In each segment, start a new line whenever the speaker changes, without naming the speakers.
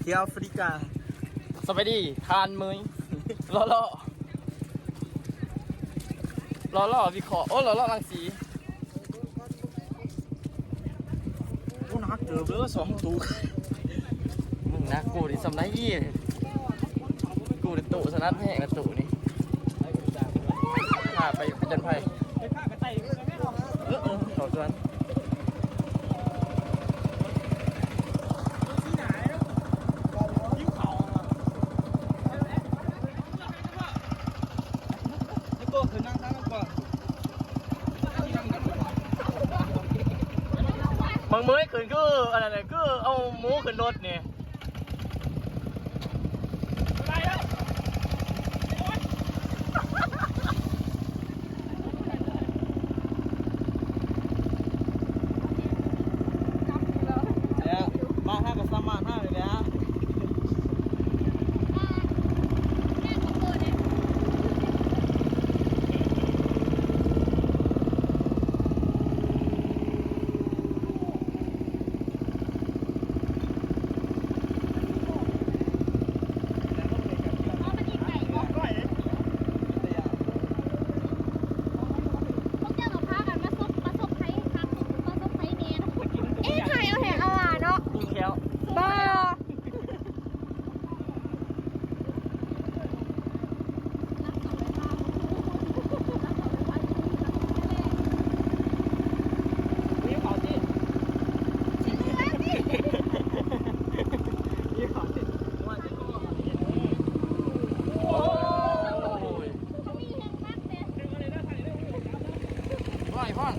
เที่ยวแอฟริกา
สวัสดีทานมือล้อล้อล้อล้อวิเคราะห์โอ้ล้อล้อรังสี
กูนักเติบเลยสองตัว
มึงนะกูดิสำนักยี่กูดิตู่สนัดแห่งกระตู่นี่พาไปไปจนไพ่เออเออขอชวน
นี่ก็คือนั่งทั้งก่อน
มึงมือขึ้นคืออะไรเนี่ยคือเอาหมูขึ้นรถ
เนี่ยมาห้ากับสามารถห้าเลยนะ
เอ๊ะถ่ายเอาแหงเอาอะเนาะ
กุ้งแค้ว
บ้า
นี่เขาที่นี่เขาที่โอ้ยพ่อยพ่อน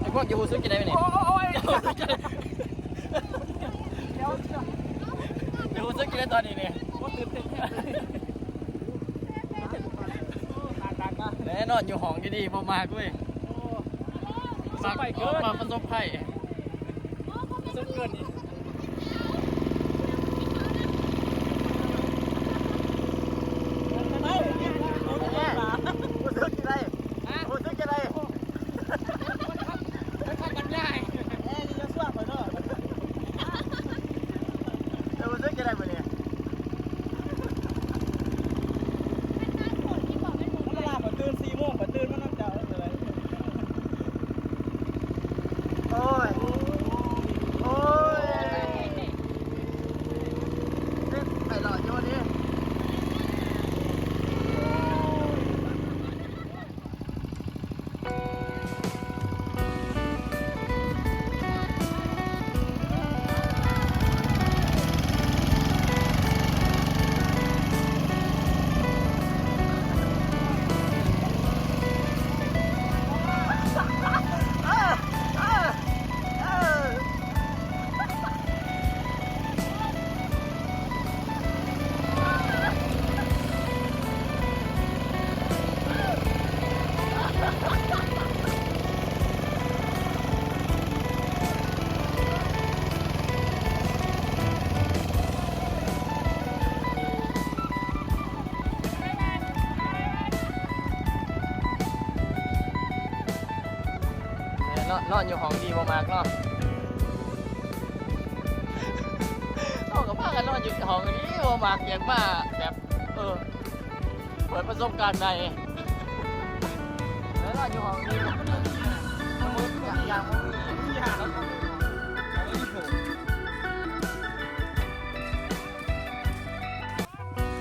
ไอ้ พวกยูซึกินได้ไหมเนี่ยยูซึกินได้ตอนนี้เนี่ยแน่นอนอยู่ห้องดีๆพอมากุ้ยมาไปเกินมาประสบภัยสุดเกินนี่ น
อนอยู่ห้อ
งดีมากๆเนาะเอากับพากันนอนอยู่ห้องนี้มากๆอย่างว่าแบบเออเปิดประสบการณ์ใหม่แล้วนอนอยู่ห้องนี้มืดอย่างอย่างมันอย่างแล้วก็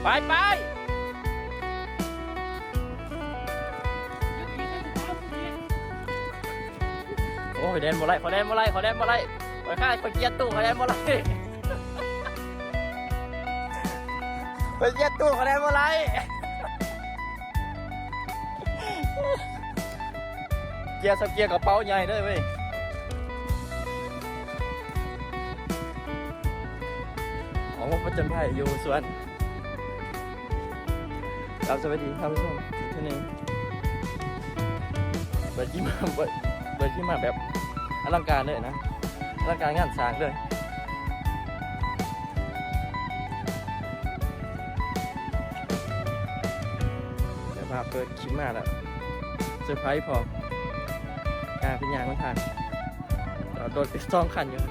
ไปไป โอ้ยแดนโมไลขอแดนโมไลขอแดนโมไลขอข้าขอเกียร์ตู้ขอแดนโมไลขอเกียร์ตู้ขอแดนโมไลเกียร์สเกียร์กระเป๋าใหญ่ด้วยเว้ยของว่าประจันไพอยู่สวนครับสวัสดีท่านผู้ชมอีกทีหนึงเปิปิดที่มาเโดยที่มาแบบอลังการเลยนะอลังการงานสร้างเลยแต่ภาพเปิดคิดมาแล้วเซอร์ไพรส์พอการเป็นยางมันทางเราโดนไปซ่องคันอยู่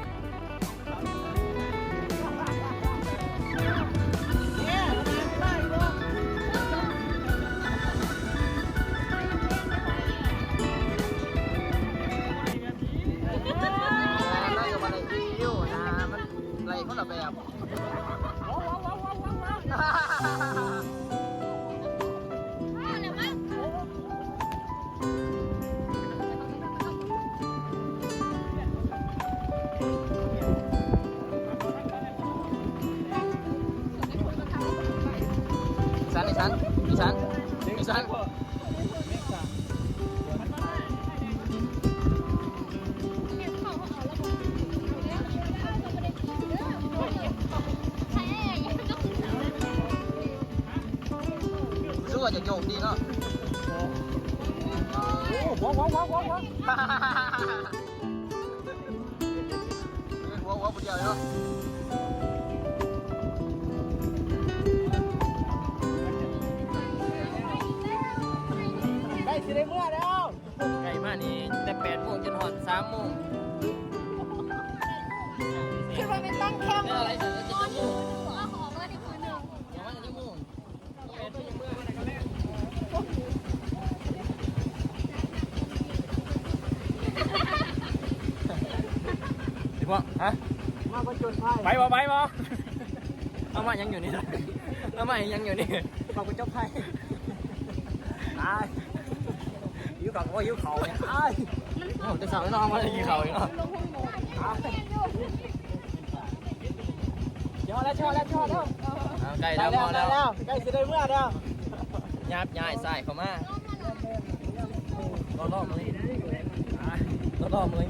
ฉันไอ้ฉันไอ้ฉันไอ้ฉันรู้ว่าจะโยกดีเนาะว้าวว้าวว้าวว้าวว้าวว้าวว้าวเดียวเนาะา
มโมง
คือมันเป็นตั้งแคมป์
เอะไรสักจะจะโมง
ว่าขอมาที่คืนหนึ่ง
เดี๋ยวมันจะโมงดีป่ะฮะ
มาบรรจุไพ่
ไปบ่ไปบ่เอามายังอยู่นี่เอามายังอยู่นี่
มาบรรจุไพ่ตายยิ้วกับว่ายิ้วเขาเนี่ยตาย
โอ้ จะสาวน้องมาเลยกี่เขาอีกเนาะ
เชอแล้วชอแล้วชอแล้ว
เอาไก่แล้วพอแล้ว
ใกล้สิได้เมื่อแล้ว
ยับยายใส่เข้ามาล่อล่อมาเลยล่อล่อมาเลย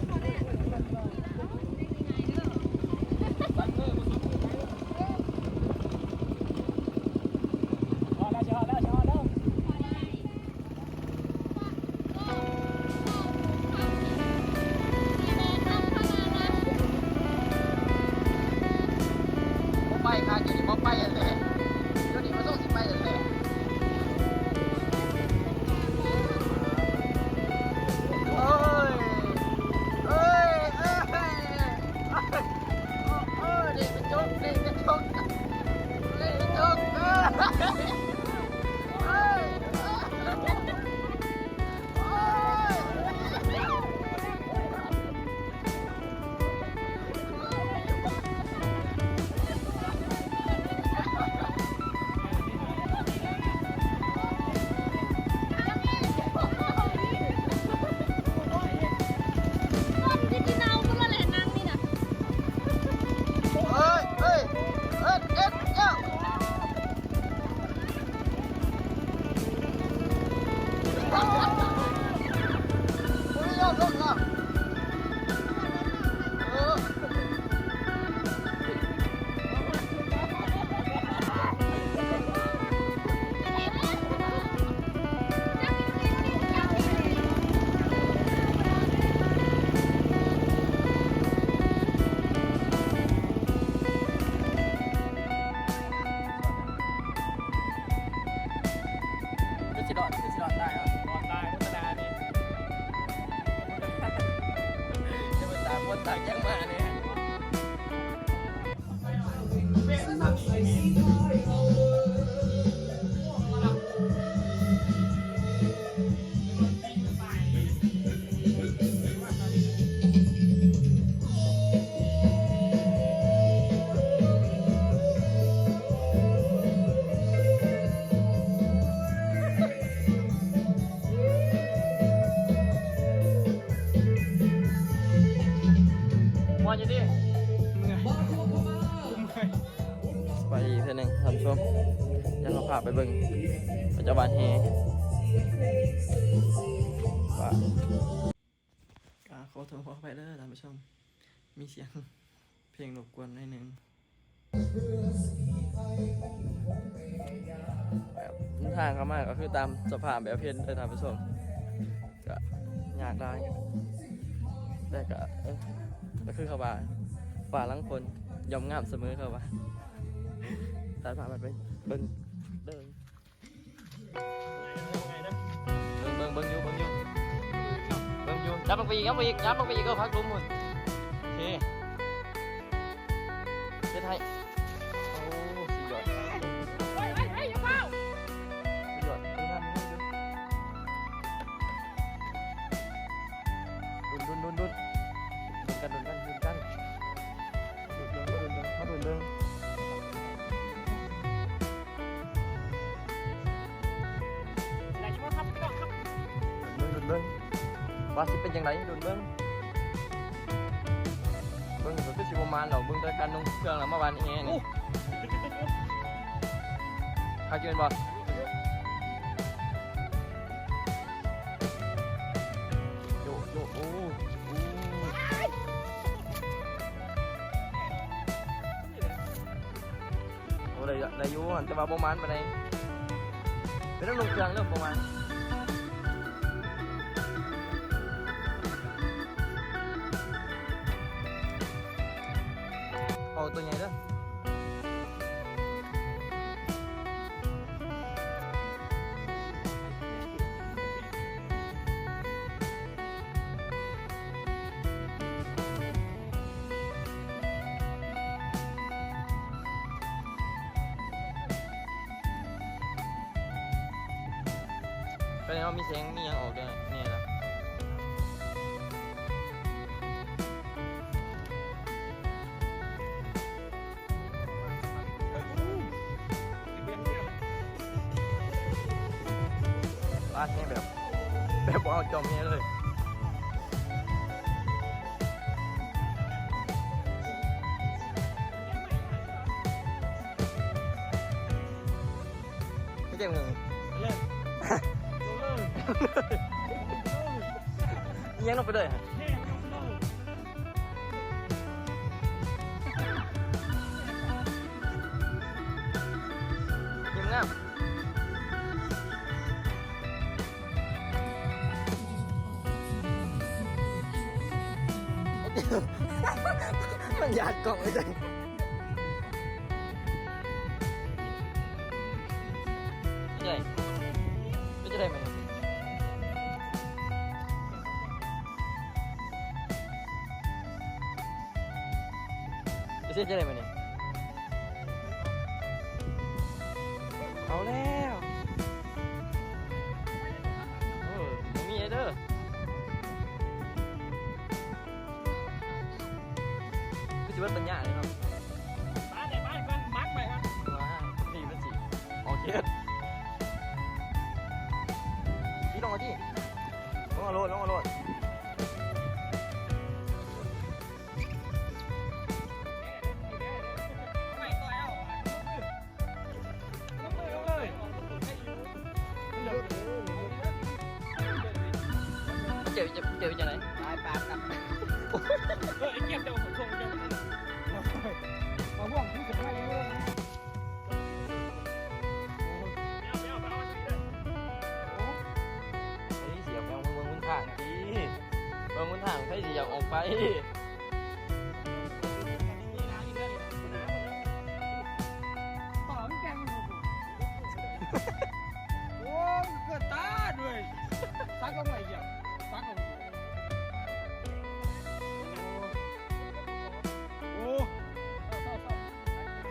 ตา
มคนต่างยังมาเนี่ย
วันอยู่ดิ
ไปอีกเท่านึงท่านผู้ชมยังเราพาไปเบิ่งปัจจุบันเฮว่าก็ขอโทษขอไปเด้อท่านผู้ชม มีเสียงเพลงรบกวนหน่อยหนึงแบบทางเขามากก็คือตามสภาพแบบเพลงเลยท่านผู้ชมก็ยากได้แต่ก็ ก็คือเขาว่าฝ่าลังคนยอมงามเสมอเขาว่าตัดผ่านมันไปเบิ้งเดินเบิ้งเบิ้งเบิ้งอยู่เบิ้งอยู่เบิ้งอยู่ยับลงไปอีกยับลงไปอีกยับลงไปอีกก็พักลุ้มหมดโอเคเฮ็ดให้โว่าสิเป็นยังไงดุนเดิงเบิ่งก็คือสิประมาณเราเบิ่งแต่การลงเครื่องแล้วเมื่อวานนี้ไงนี่พากินบ่โยโยโอ้โอ้โอ้ได้ได้อยู่หันแต่ว่าประมาณปานใดเป็นน้ำลงเครื่องเริ่มประมาณ เอาตัวใหญ่เด้อก็เออกด้วยเนี่ยนะลาดเนี่ยแบบ แบบบ่เอาจอมเนี่ยเลยไม่เจ็บหนึ่ง
เลย
ยังลงไปเลย กล่องไอ้จังไม่ใช่ไม่ใช่ไหมไม่ใช่ไหมเนี่ย โอเคพี่ลงมาที่ลงมาโลดลงมาโลด ไป
โอ้เกิดตาด้วยซักก็ไม่เหี้ยซักก็ไม่โอ้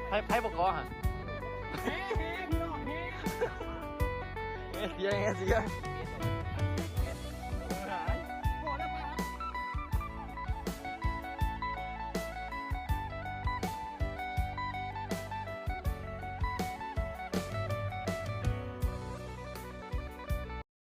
ไพ่ไพ่บกอฮะ
เฮ้เฮ้พี่น้องเฮ้
เฮ้ยเสียไงเสีย